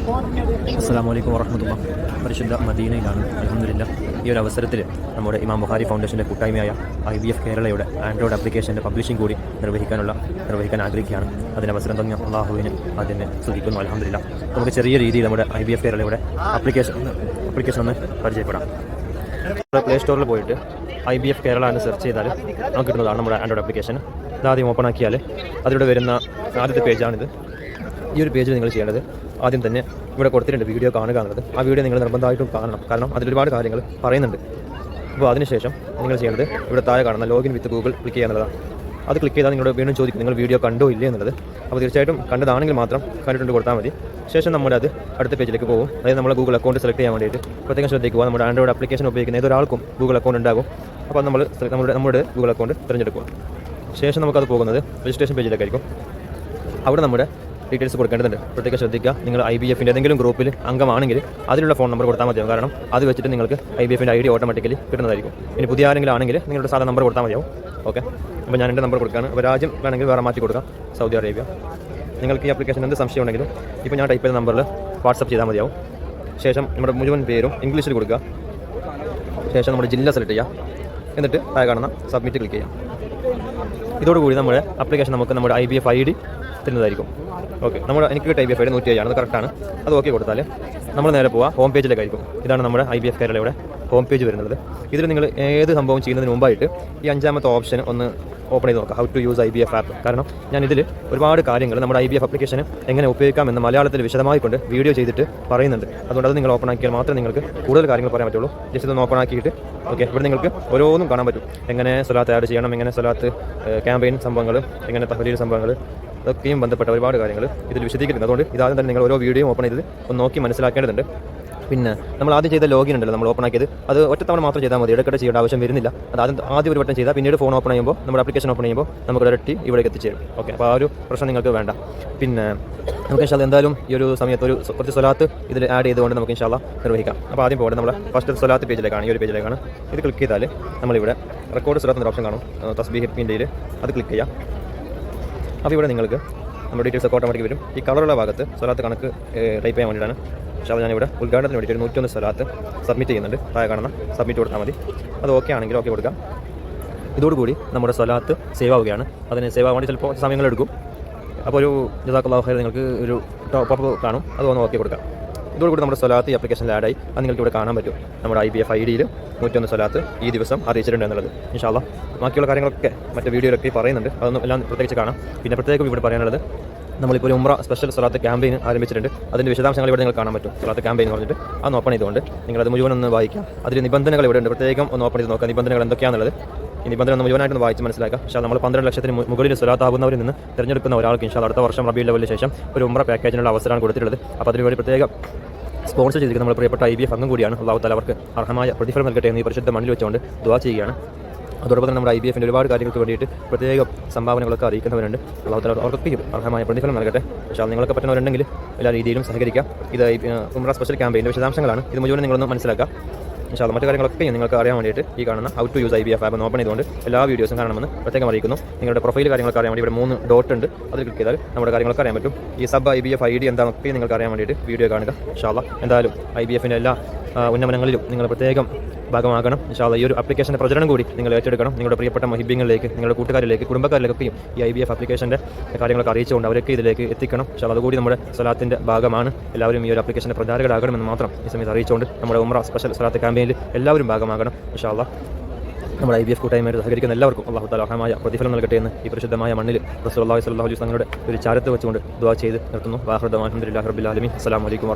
അസ്സാം വലൈക്കും വറഹമത്തുള്ള. പരിശുദ്ധ മദീനയിലാണ്. അലഹമില്ല ഈ ഒരു അവസരത്തിൽ നമ്മുടെ ഇമാം ബുഹാരി ഫൗണ്ടേഷന്റെ കൂട്ടായ്മയായ ഐ ബി എഫ് കേരളയുടെ ആൻഡ്രോയിഡ് ആപ്ലിക്കേഷന്റെ പബ്ലിഷിംഗ് കൂടി നിർവഹിക്കാനുള്ള നിർവഹിക്കാൻ ആഗ്രഹിക്കുകയാണ്. അതിന് അവസരം തന്നെ അള്ളാഹുവിന് അതിനെ ശ്രദ്ധിക്കുന്നു അലഹമില്ല നമുക്ക് ചെറിയ രീതിയിൽ നമ്മുടെ ഐ ബി എഫ് കേരളയുടെ ആപ്ലിക്കേഷൻ ആപ്ലിക്കേഷൻ ഒന്ന് പരിചയപ്പെടാം. പ്ലേ സ്റ്റോറിൽ പോയിട്ട് ഐ ബി എഫ് കേരള എന്ന് സെർച്ച് ചെയ്താൽ നമുക്ക് കിട്ടുന്നതാണ് നമ്മുടെ ആൻഡ്രോയിഡ് ആപ്ലിക്കേഷൻ. ഇതാദ്യം ഓപ്പൺ ആക്കിയാൽ അതിലൂടെ വരുന്ന ആദ്യത്തെ പേജാണിത്. ഈ ഒരു പേജിൽ നിങ്ങൾ ചെയ്യേണ്ടത് ആദ്യം തന്നെ ഇവിടെ കൊടുത്തിട്ടുണ്ട് വീഡിയോ കാണുക എന്നുള്ളത്. ആ വീഡിയോ നിങ്ങൾ നിർബന്ധമായിട്ടും കാണണം. കാരണം അതിലൊരുപാട് കാര്യങ്ങൾ പറയുന്നുണ്ട്. അപ്പോൾ അതിനുശേഷം നിങ്ങൾ ചെയ്യേണ്ടത് ഇവിടെ താഴെ കാണുന്ന ലോഗിൻ വിത്ത് ഗൂഗിൾ ക്ലിക്ക് ചെയ്യുന്നതാണ് അത് ക്ലിക്ക് ചെയ്താൽ നിങ്ങളോട് വീണ്ടും ചോദിക്കും നിങ്ങൾ വീഡിയോ കണ്ടോ ഇല്ലേ? എന്നുള്ളത്. അപ്പോൾ തീർച്ചയായിട്ടും കണ്ടതാണെങ്കിൽ മാത്രം കണ്ടിട്ടുണ്ട് കൊടുത്താൽ മതി. ശേഷം നമ്മൾ അടുത്ത പേജിലേക്ക് പോകും. അതായത് നമ്മൾ ഗൂഗിൾ അക്കൗണ്ട് സെലക്ട് ചെയ്യാൻ വേണ്ടിയിട്ട് പ്രത്യേകം ശ്രദ്ധിക്കുക. നമ്മുടെ ആൻഡ്രോയിഡ് ആപ്ലിക്കേഷൻ ഉപയോഗിക്കുന്ന ഏതൊരാൾക്കും ഗൂഗിൾ അക്കൗണ്ട് ഉണ്ടാകും. അപ്പോൾ നമ്മൾ നമ്മുടെ നമ്മുടെ ഗൂഗിൾ അക്കൗണ്ട് തിരഞ്ഞെടുക്കുക. ശേഷം നമുക്കത് പോകുന്നത് രജിസ്ട്രേഷൻ പേജിലേക്കായിരിക്കും അവിടെ നമ്മുടെ ഡീറ്റെയിൽസ് കൊടുക്കേണ്ടതുണ്ട്. പ്രത്യേകം ശ്രദ്ധിക്കുക. നിങ്ങൾ ഐ ബി എഫിന്റെ ഏതെങ്കിലും ഗ്രൂപ്പിൽ അംഗമാണെങ്കിൽ അതിലുള്ള ഫോൺ നമ്പർ കൊടുത്താൽ മതിയാവും. കാരണം അത് വെച്ചിട്ട് നിങ്ങൾക്ക് ഐ ബി എഫിന്റെ ഐ ഡി ഓട്ടോമാറ്റിക്കലി കിട്ടുന്നതായിരിക്കും. ഇനി പുതിയ ആരെങ്കിലും ആണെങ്കിൽ നിങ്ങളുടെ സാധാരണ നമ്പർ കൊടുത്താൽ മതിയാവും. ഓക്കെ അപ്പോൾ ഞാൻ എന്റെ നമ്പർ കൊടുക്കുകയാണ്. അപ്പോൾ രാജ്യം വേണമെങ്കിൽ വേറെ മാറ്റി കൊടുക്കാം. Saudi Arabia. നിങ്ങൾക്ക് ഈ ആപ്ലിക്കേഷൻ എന്ത് സംശയം ഉണ്ടെങ്കിലും ഇപ്പോൾ ഞാൻ ടൈപ്പ് ചെയ്ത നമ്പറിൽ വാട്സപ്പ് ചെയ്താൽ മതിയാവും. ശേഷം നമ്മുടെ മുഴുവൻ പേരും ഇംഗ്ലീഷിൽ കൊടുക്കുക. ശേഷം നമ്മുടെ ജില്ല സെലക്ട് ചെയ്യുക. എന്നിട്ട് താഴെ കാണുന്ന സബ്മിറ്റ് ക്ലിക്ക് ചെയ്യാം ഇതോടുകൂടി നമ്മുടെ അപ്ലിക്കേഷൻ നമുക്ക് നമ്മുടെ I B F I D തരുന്നതായിരിക്കും. ഓക്കെ നമ്മൾ എനിക്ക് ഐ ബി എഫ് ഐ നൂറ്റി നൂറ്റി അത് കറക്റ്റാണ് അത് ഓക്കെ കൊടുത്താൽ നമ്മൾ നേരെ പോവാം ഹോം പേജിലേക്കായിരിക്കും ഇതാണ് നമ്മുടെ ഐ ബി എഫ് കേരളയുടെ ഹോം പേജ് വരുന്നത്. ഇതിൽ നിങ്ങൾ ഏത് സംഭവം ചെയ്യുന്നതിന് മുമ്പായിട്ട് ഈ അഞ്ചാമത്തെ ഓപ്ഷൻ ഒന്ന് ഓപ്പൺ ചെയ്ത് നോക്കാം. How to use I B F app കാരണം ഞാൻ ഇതിൽ ഒരുപാട് കാര്യങ്ങൾ നമ്മുടെ ഐ ബി എഫ് ആപ്ലിക്കേഷൻ എങ്ങനെ ഉപയോഗിക്കാമെന്ന് മലയാളത്തിൽ വിശദമായി കൊണ്ട് വീഡിയോ ചെയ്തിട്ട് പറയുന്നുണ്ട്. അതുകൊണ്ട് അത് നിങ്ങൾ ഓപ്പൺ ആക്കിയാൽ മാത്രമേ നിങ്ങൾക്ക് കൂടുതൽ കാര്യങ്ങൾ പറയാൻ പറ്റുള്ളൂ. ജസ്റ്റ് ഇതൊന്ന് ഓപ്പൺ ആക്കിയിട്ട് ഓക്കെ ഇവിടെ നിങ്ങൾക്ക് ഓരോന്നും കാണാൻ പറ്റും. എങ്ങനെ സ്വലാത്ത് ആഡ് ചെയ്യണം എങ്ങനെ സ്വലാത്ത് ക്യാമ്പയിൻ സംഭവങ്ങൾ എങ്ങനെ തഹലീൽ സംഭവങ്ങൾ അതൊക്കെയും ബന്ധപ്പെട്ട ഒരുപാട് കാര്യങ്ങൾ ഇതിൽ വിശദീകരിക്കുന്നത് അതുകൊണ്ട് ഇതാദ്യം തന്നെ നിങ്ങൾ ഓരോ വീഡിയോയും ഓപ്പൺ ചെയ്ത് ഒന്ന് നോക്കി മനസ്സിലാക്കേണ്ടതുണ്ട്. പിന്നെ നമ്മൾ ആദ്യം ചെയ്ത ലോഗിൻ ഉണ്ടല്ലോ നമ്മൾ ഓപ്പൺ ആക്കിയത്. അത് ഒറ്റത്തവണ മാത്രം ചെയ്താൽ മതി. ഇടയ്ക്കിടെ ചെയ്യേണ്ട ആവശ്യം വരുന്നില്ല. അത് ആദ്യം ആദ്യം ഒരു വട്ടം ചെയ്താൽ പിന്നീട് ഫോൺ ഓപ്പൺ ചെയ്യുമ്പോൾ നമ്മുടെ ആപ്ലിക്കേഷൻ ഓപ്പൺ ചെയ്യുമ്പോൾ നമുക്ക് ഡയറക്റ്റ് ഇവിടേക്ക് എത്തിച്ചേരും. ഓക്കെ അപ്പോൾ ആ ഒരു പ്രശ്നം നിങ്ങൾക്ക് വേണ്ട. പിന്നെ നമുക്ക് ഇൻഷാല്ല എന്തായാലും ഈ ഒരു സമയത്ത് ഒരു കുറച്ച് സ്വലാത്ത് ഇതിൽ ആഡ് ചെയ്തുകൊണ്ട് നമുക്ക് ഇൻഷാല്ല നിർവഹിക്കാം. അപ്പോൾ ആദ്യം പോകട്ടെ നമ്മുടെ ഫസ്റ്റ് സ്വലാത്ത് പേജിലേക്കാണ് ഈ ഒരു പേജിലേക്കാണ് ഇത് ക്ലിക്ക് ചെയ്താൽ നമ്മളിവിടെ റെക്കോർഡ് സ്വലാത്ത് ഓപ്ഷൻ കാണും. തസ്ബീഹ് പിന്റെയിൽ അത് ക്ലിക്ക് ചെയ്യാം. അപ്പോൾ ഇവിടെ നിങ്ങൾക്ക് നമ്മുടെ ഡീറ്റെയിൽസ് ഒക്കെ ഓട്ടോമാറ്റിക് വരും. ഈ കളറുള്ള ഭാഗത്ത് സ്വലാത്ത് കണക്ക് ടൈപ്പ് ചെയ്യാൻ വേണ്ടിയിട്ടാണ്. പക്ഷേ അത് ഞാനിവിടെ ഉദ്ഘാടനത്തിന് വേണ്ടിയിട്ട് ഒരു നൂറ്റൊന്ന് സ്വലാത്ത് സബ്മിറ്റ് ചെയ്യുന്നുണ്ട്. താഴെ കാണുന്ന സബ്മിറ്റ് കൊടുത്താൽ മതി. അത് ഓക്കെ ആണെങ്കിൽ ഓക്കെ കൊടുക്കാം. ഇതോടുകൂടി നമ്മുടെ സ്വലാത്ത് സേവ് ആവുകയാണ്. അതിന് സേവ് ആവാൻ വേണ്ടി ചിലപ്പോൾ സമയങ്ങളെടുക്കും അപ്പോൾ ഒരു ജസാക്കുള്ള നിങ്ങൾക്ക് ഒരു ടോപ്പ് കാണും. അത് ഒന്ന് ഓക്കെ കൊടുക്കാം. ഇതോടുകൂടി നമ്മുടെ സ്വലാത്ത് ഈ ആപ്ലിക്കേഷനിൽ ആഡായി അത് നിങ്ങൾക്ക് ഇവിടെ കാണാൻ പറ്റും. നമ്മുടെ ഐ ബി എഫ് ഐ ഡിയിൽ നൂറ്റൊന്ന് സ്വലാത്ത് ഈ ദിവസം അറിയിച്ചിട്ടുണ്ട് എന്നുള്ളത്. ഇൻഷാല്ല ബാക്കിയുള്ള കാര്യങ്ങളൊക്കെ മറ്റു വീഡിയോയിലൊക്കെ പറയുന്നുണ്ട്. അതൊന്നും എല്ലാം പ്രത്യേകിച്ച് കാണാം. പിന്നെ പ്രത്യേകം ഇവിടെ പറയാനുള്ളത് നമ്മളിപ്പോൾ ഒരു ഉമ്ര സ്പെഷ്യൽ സ്വലാത്ത് ക്യാമ്പയിൻ ആരംഭിച്ചിട്ടുണ്ട്. അതിന്റെ വിശദാംശങ്ങൾ ഇവിടെ നിങ്ങൾ കാണാൻ പറ്റും. സ്വലാത്ത് ക്യാമ്പയിൻ എന്ന് പറഞ്ഞിട്ട് അത് ഓപ്പൺ ചെയ്തുകൊണ്ട് നിങ്ങളത് മുഴുവൻ ഒന്ന് വായിക്കാം. അതിൽ നിബന്ധനകൾ ഇവിടെ ഉണ്ട്. പ്രത്യേകം ഒന്ന് ഓപ്പൺ ചെയ്ത് നോക്കാം നിബന്ധനകൾ എന്തൊക്കെയാണെന്നുള്ളത് ഈ പന്ത്രണ്ട് നമ്മൾ മുഴുവനായിട്ടൊന്ന് വായിച്ച് മനസ്സിലാക്കാം. പക്ഷേ നമ്മൾ പന്ത്രണ്ട് ലക്ഷത്തിന് മുകളിൽ സ്വലാത്താകുന്നവരിൽ നിന്ന് തിരഞ്ഞെടുക്കുന്ന ഒരാൾക്ക് ഇൻഷാ അടുത്ത വർഷം റബി ലെവലിന് ശേഷം ഒരു ഉമ്ര പാക്കേജിനുള്ള അവസരമാണ് കൊടുത്തിട്ടുള്ളത്. അപ്പോൾ അതിനുവേണ്ടി പ്രത്യേക സ്പോൺസർ ചെയ്തിരിക്കുന്ന നമ്മൾ പ്രിയപ്പെട്ട ഐ ബി എഫ് അംഗം കൂടിയാണ് അള്ളാഹു താല അവർക്ക് അർഹമായ പ്രതിഫലം നൽകട്ടെ എന്ന് ഈ പരിശുദ്ധ മണ്ണിൽ വെച്ചുകൊണ്ട് ദുവാ ചെയ്യുകയാണ്. അതോടൊപ്പം തന്നെ നമ്മുടെ ഐ ബി എഫിന്റെ ഒരുപാട് കാര്യങ്ങൾക്ക് വേണ്ടിയിട്ട് പ്രത്യേക സംഭാവനകളൊക്കെ അറിയിക്കുന്നവരുണ്ട്. അള്ളാഹു താല അവർക്കൊക്കെയും അർഹമായ പ്രതിഫലം നൽകട്ടെ. പക്ഷേ നിങ്ങൾക്ക് പറ്റുന്നവരുണ്ടെങ്കിൽ എല്ലാ രീതിയിലും സഹകരിക്കാം. ഇത് ഉമ്ര സ്പെഷ്യൽ ക്യാമ്പയിന്റെ വിശദാംശങ്ങളാണ്. ഇത് മുഴുവൻ നിങ്ങളൊന്ന് മനസ്സിലാക്കാം. ഇൻഷാല്ല മറ്റു കാര്യങ്ങളൊക്കെ നിങ്ങൾക്ക് അറിയാൻ വേണ്ടിയിട്ട് ഈ കാണുന്ന out to use I B F app open ചെയ്തുകൊണ്ട് എല്ലാ വീഡിയോസും കാണണമെന്ന് പ്രത്യേകം അറിയിക്കുന്നു. നിങ്ങളുടെ പ്രൊഫൈൽ കാര്യങ്ങളൊക്കെ അറിയാൻ വേണ്ടി ഇവിടെ മൂന്ന് ഡോട്ട് ഉണ്ട്. അതിൽ ക്ലിക്ക് ചെയ്താൽ നമ്മുടെ കാര്യങ്ങളൊക്കെ അറിയാൻ പറ്റും. ഈ sub I B F I D എന്താണെന്നൊക്കെ നിങ്ങൾക്ക് അറിയാൻ വേണ്ടിയിട്ട് വീഡിയോ കാണുക. ഷാള എന്തായാലും ഐ ബി എഫിന്റെ എല്ലാ ഉന്നമനങ്ങളിലും നിങ്ങൾ പ്രത്യേകം ഭാഗമാകണം. ഇൻഷാല്ല ഈ ഒരു ആപ്ലിക്കേഷന്റെ പ്രചരണം കൂടി നിങ്ങൾ ഏറ്റെടുക്കണം. നിങ്ങളുടെ പ്രിയപ്പെട്ട മഹിബ്യങ്ങളിലേക്ക് നിങ്ങളുടെ കൂട്ടുകാരിലേക്ക് കുടുംബക്കാരിലേക്കൊക്കെയും ഈ ഐ ബി എഫ് ആപ്ലിക്കേഷന്റെ കാര്യങ്ങളൊക്കെ അറിയിച്ചുകൊണ്ട് അവരൊക്കെ ഇതിലേക്ക് എത്തിക്കണം. പക്ഷേ അതുകൂടി നമ്മുടെ സ്ഥലത്തിന്റെ ഭാഗമാണ്. എല്ലാവരും ഈ ഒരു ആപ്ലിക്കേഷന്റെ പ്രചാരകരാകണമെന്ന് മാത്രം ഈ സമയത്ത് അറിയിച്ചുകൊണ്ട് നമ്മുടെ ഉമ്ര സ്പെഷ്യൽ സ്ഥലത്ത് ക്യാമ്പയിനിൽ എല്ലാവരും ഭാഗമാകണം. ഇൻഷാല്ല നമ്മുടെ ഐ ബി എഫ് കൂട്ടായ്മയായിട്ട് സഹകരിക്കുന്ന എല്ലാവർക്കും അള്ളാഹു താലാഹമായ പ്രതിഫലം നൽകട്ടെ എന്ന് ഈ പരിശുദ്ധമായ മണ്ണിൽ റസൂൽ അള്ളാഹു സ്വല്ലാഹു അലൈഹി തങ്ങളുടെ ഒരു ചാരത്ത് വെച്ചുകൊണ്ട് ദുവാ ചെയ്ത് നിർത്തുന്നു. വാഹൃദ് അലഹമുല്ലാ റബ്ബിൽ ആലമി അസ്സാം വലൈക്കും